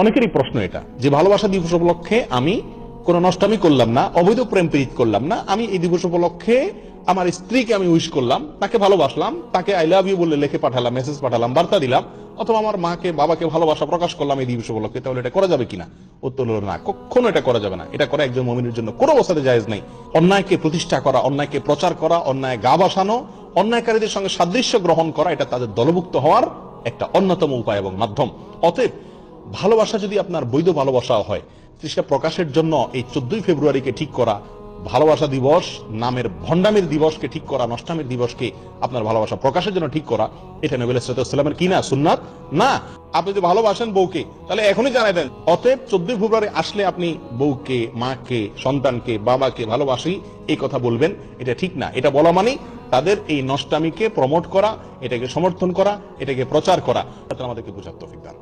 অনেকেরই প্রশ্ন এটা, যে ভালোবাসা দিবস উপলক্ষে আমি কোন নষ্টামি করলাম না, অবৈধ প্রেম প্রীত করলাম না, আমি এই দিবস উপলক্ষে আমার স্ত্রীকে আমি উইশ করলাম, তাকে ভালোবাসলাম, তাকে আই লাভ ইউ বলে লিখে পাঠালাম মেসেজ পাঠালাম, বার্তা দিলাম, অথবা আমার মাকে, বাবাকে ভালোবাসা প্রকাশ করলাম এই দিবস উপলক্ষে, তাহলে এটা করা যাবে কিনা? উত্তর হলো না, কখনো এটা করা যাবে না, এটা করা একজন মমিনের জন্য কোনো অবস্থাতে জায়েজ নাই। অন্যায়কে প্রতিষ্ঠা করা, অন্যায়কে প্রচার করা, অন্যায় গা বাসানো, অন্যায়কারীদের সঙ্গে সাদৃশ্য গ্রহণ করা, এটা তাদের দলভুক্ত হওয়ার একটা অন্যতম উপায় এবং মাধ্যম। অতএব ভালোবাসা যদি আপনার বৈধ ভালোবাসা হয় সেটা প্রকাশের জন্য এই চোদ্দই ফেব্রুয়ারিকে ঠিক করা, ভালোবাসা দিবস নামের ভণ্ডামের দিবসকে ঠিক করা, নষ্টামের দিবসকে আপনার ভালোবাসা প্রকাশের জন্য ঠিক করা, এটা নবীল সালামের কি না, সুন্নাত? না, আপনি যদি ভালোবাসেন বউকে, তাহলে এখনই জানাই দেন। অতএব চোদ্দই ফেব্রুয়ারি আসলে আপনি বউকে, মাকে, সন্তানকে, বাবাকে ভালোবাসি, এই কথা বলবেন, এটা ঠিক না। এটা বলা মানে তাদের এই নষ্টামিকে প্রমোট করা, এটাকে সমর্থন করা, এটাকে প্রচার করা। তাতে আমাদেরকে বোঝার তৌফিক দান।